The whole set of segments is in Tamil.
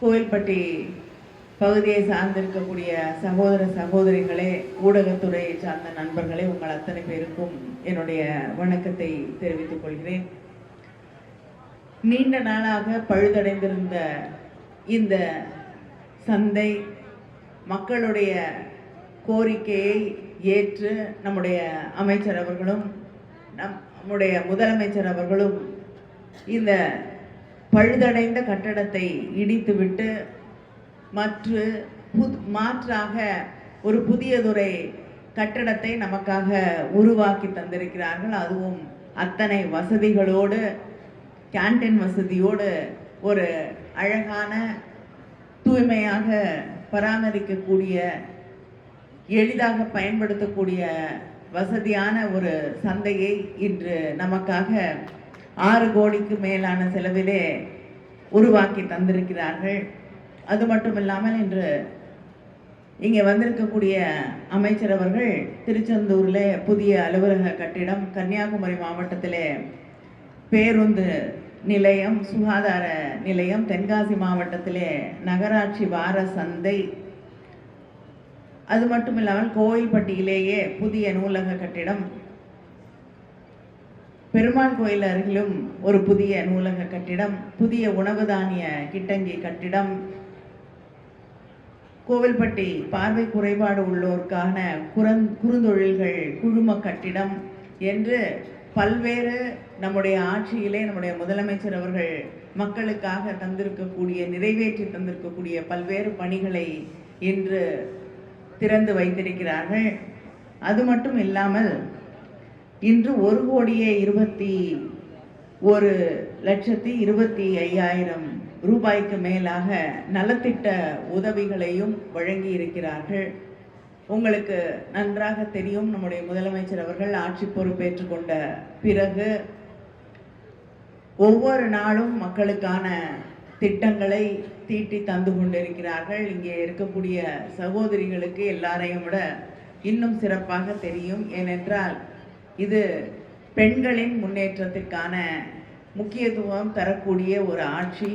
கோவில்பட்டி பகுதியை சார்ந்திருக்கக்கூடிய சகோதர சகோதரிகளே ஊடகத்துறையை சார்ந்த நண்பர்களே உங்கள் அத்தனை பேருக்கும் என்னுடைய வணக்கத்தை தெரிவித்துக் கொள்கிறேன். நீண்ட நாளாக பழுதடைந்திருந்த இந்த சந்தை மக்களுடைய கோரிக்கையை ஏற்று நம்முடைய அமைச்சர் அவர்களும் நம் நம்முடைய முதலமைச்சர் அவர்களும் இந்த பழுதடைந்த கட்டடத்தை இடித்துவிட்டு மற்ற மாற்றாக ஒரு புதியதுரை கட்டடத்தை நமக்காக உருவாக்கி தந்திருக்கிறார்கள். அதுவும் அத்தனை வசதிகளோடு கேண்டீன் வசதியோடு ஒரு அழகான தூய்மையாக பராமரிக்கக்கூடிய எளிதாக பயன்படுத்தக்கூடிய வசதியான ஒரு சந்தையை இன்று நமக்காக ஆறு கோடிக்கு மேலான செலவிலே உருவாக்கி தந்திருக்கிறார்கள். அது மட்டும் இல்லாமல் இன்று இங்கே வந்திருக்கக்கூடிய அமைச்சர் அவர்கள் திருச்செந்தூரில் புதிய அலுவலக கட்டிடம் கன்னியாகுமரி மாவட்டத்திலே பேருந்து நிலையம் சுகாதார நிலையம் தென்காசி மாவட்டத்திலே நகராட்சி வார சந்தை. அது மட்டும் இல்லாமல் கோயில்பட்டியிலேயே புதிய நூலக கட்டிடம் பெருமாள் கோயில் அருகிலும் ஒரு புதிய நூலக கட்டிடம் புதிய உணவு தானிய கிட்டங்கி கட்டிடம் கோவில்பட்டி பார்வை குறைபாடு உள்ளோருக்கான குரந் குறுந்தொழில்கள் குழும கட்டிடம் என்று பல்வேறு நம்முடைய ஆட்சியிலே நம்முடைய முதலமைச்சர் அவர்கள் மக்களுக்காக தந்திருக்கக்கூடிய நிறைவேற்றி தந்திருக்கக்கூடிய பல்வேறு பணிகளை இன்று திறந்து வைத்திருக்கிறார்கள். அது மட்டும் இல்லாமல் இன்று ஒரு கோடியே இருபத்தி ஒரு லட்சத்தி இருபத்தி ஐயாயிரம் ரூபாய்க்கு மேலாக நலத்திட்ட உதவிகளையும் வழங்கி இருக்கிறார்கள் உங்களுக்கு நன்றாக தெரியும் நம்முடைய முதலமைச்சர் அவர்கள் ஆட்சி பொறுப்பேற்றுக் கொண்ட பிறகு ஒவ்வொரு நாளும் மக்களுக்கான திட்டங்களை தீட்டி தந்து கொண்டிருக்கிறார்கள். இங்கே இருக்கக்கூடிய சகோதரிகளுக்கு எல்லாரையும் விட இன்னும் சிறப்பாக தெரியும். ஏனென்றால் இது பெண்களின் முன்னேற்றத்திற்கான முக்கியத்துவம் தரக்கூடிய ஒரு ஆட்சி.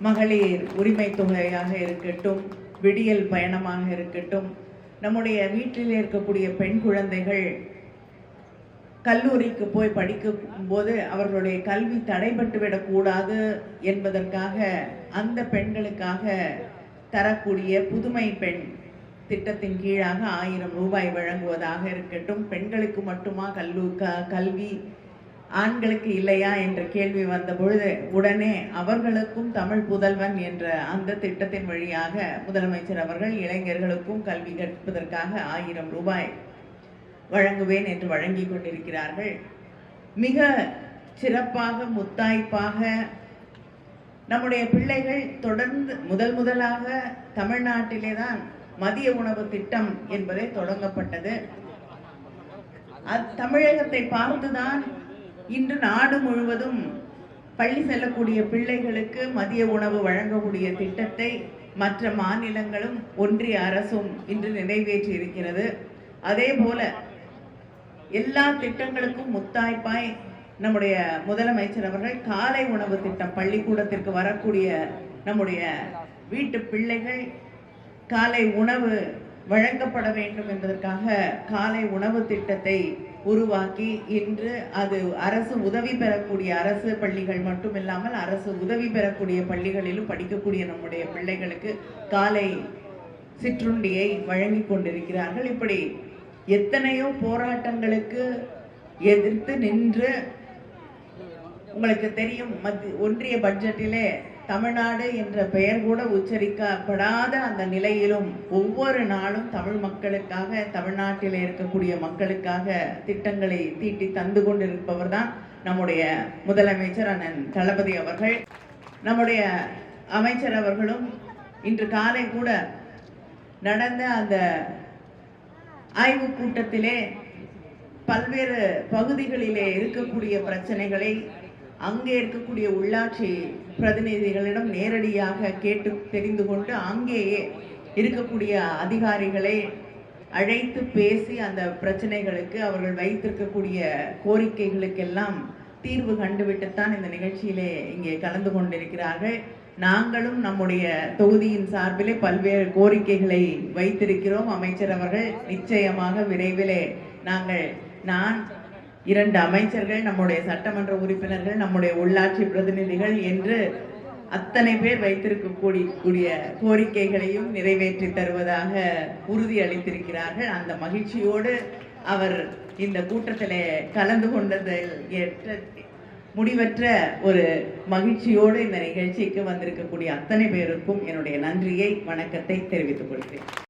மகளிர் உரிமை தொகையாக இருக்கட்டும் விடியல் பயணமாக இருக்கட்டும் நம்முடைய வீட்டில் இருக்கக்கூடிய பெண் குழந்தைகள் கல்லூரிக்கு போய் படிக்கும் போது அவர்களுடைய கல்வி தடைபட்டு விடக்கூடாது என்பதற்காக அந்த பெண்களுக்காக தரக்கூடிய புதுமை பெண் திட்டத்தின் கீழாக ஆயிரம் ரூபாய் வழங்குவதாக இருக்கட்டும். பெண்களுக்கு மட்டுமா? கல்லூ க கல்வி ஆண்களுக்கு இல்லையா? என்ற கேள்வி வந்த பொழுது உடனே அவர்களுக்கும் தமிழ் புதல்வன் என்ற அந்த திட்டத்தின் வழியாக முதலமைச்சர் அவர்கள் இளைஞர்களுக்கும் கல்வி கற்பதற்காக ஆயிரம் ரூபாய் வழங்குவேன் என்று வழங்கி கொண்டிருக்கிறார்கள். மிக சிறப்பாக முத்தாய்ப்பாக நம்முடைய பிள்ளைகள் தொடர்ந்து முதல் முதலாக தமிழ்நாட்டிலே தான் மதிய உணவு திட்டம் என்பதே தொடங்கப்பட்டது. தமிழகத்தை பார்த்துதான் இன்று நாடு முழுவதும் பள்ளி செல்லக்கூடிய பிள்ளைகளுக்கு மதிய உணவு வழங்கக்கூடிய திட்டத்தை மற்ற மாநிலங்களும் ஒன்றிய அரசும் இன்று நிறைவேற்றி இருக்கிறது அதே போல எல்லா திட்டங்களுக்கும் முத்தாய்ப்பாய் நம்முடைய முதலமைச்சர் அவர்கள் காலை உணவு திட்டம் பள்ளிக்கூடத்திற்கு வரக்கூடிய நம்முடைய வீட்டு பிள்ளைகள் காலை உணவு வழங்கப்பட வேண்டும் என்பதற்காக காலை உணவு திட்டத்தை உருவாக்கி இன்று அது அரசு உதவி பெறக்கூடிய அரசு பள்ளிகள் மட்டுமில்லாமல் அரசு உதவி பெறக்கூடிய பள்ளிகளிலும் படிக்கக்கூடிய நம்முடைய பிள்ளைகளுக்கு காலை சிற்றுண்டியை வழங்கி கொண்டிருக்கிறார்கள். இப்படி எத்தனையோ போராட்டங்களுக்கு எதிர்த்து நின்று உங்களுக்கு தெரியும் மத்திய ஒன்றிய பட்ஜெட்டிலே தமிழ்நாடு என்ற பெயர் கூட உச்சரிக்கப்படாத அந்த நிலையிலும் ஒவ்வொரு நாளும் தமிழ் மக்களுக்காக தமிழ்நாட்டில் இருக்கக்கூடிய மக்களுக்காக திட்டங்களை தீட்டி தந்து கொண்டிருப்பவர் தான் நம்முடைய முதலமைச்சர் அண்ணன் தளபதி அவர்கள். நம்முடைய அமைச்சர் அவர்களும் இன்று காலை கூட நடந்த அந்த ஆய்வு கூட்டத்திலே பல்வேறு பகுதிகளிலே இருக்கக்கூடிய பிரச்சனைகளை அங்கே இருக்கக்கூடிய உள்ளாட்சி பிரதிநிதிகளிடம் நேரடியாக கேட்டு தெரிந்து கொண்டு அங்கேயே இருக்கக்கூடிய அதிகாரிகளை அழைத்து பேசி அந்த பிரச்சனைகளுக்கு அவர்கள் வைத்திருக்கக்கூடிய கோரிக்கைகளுக்கெல்லாம் தீர்வு கண்டுவிட்டுத்தான் இந்த நிகழ்ச்சியிலே இங்கே கலந்து கொண்டிருக்கிறார்கள். நாங்களும் நம்முடைய தொகுதியின் சார்பிலே பல்வேறு கோரிக்கைகளை வைத்திருக்கிறோம். அமைச்சர் அவர்கள் நிச்சயமாக விரைவிலே நாங்கள் நான் இரண்டு அமைச்சர்கள் நம்முடைய சட்டமன்ற உறுப்பினர்கள் நம்முடைய உள்ளாட்சி பிரதிநிதிகள் என்று அத்தனை பேர் வைத்திருக்கக்கூடிய கூடிய கோரிக்கைகளையும் நிறைவேற்றி தருவதாக உறுதி அளித்திருக்கிறார்கள். அந்த மகிழ்ச்சியோடு அவர் இந்த கூட்டத்திலே கலந்து கொண்டதில் ஏற்ற முடிவற்ற ஒரு மகிழ்ச்சியோடு இந்த நிகழ்ச்சிக்கு வந்திருக்கக்கூடிய அத்தனை பேருக்கும் என்னுடைய நன்றியை வணக்கத்தை தெரிவித்துக் கொள்கிறேன்.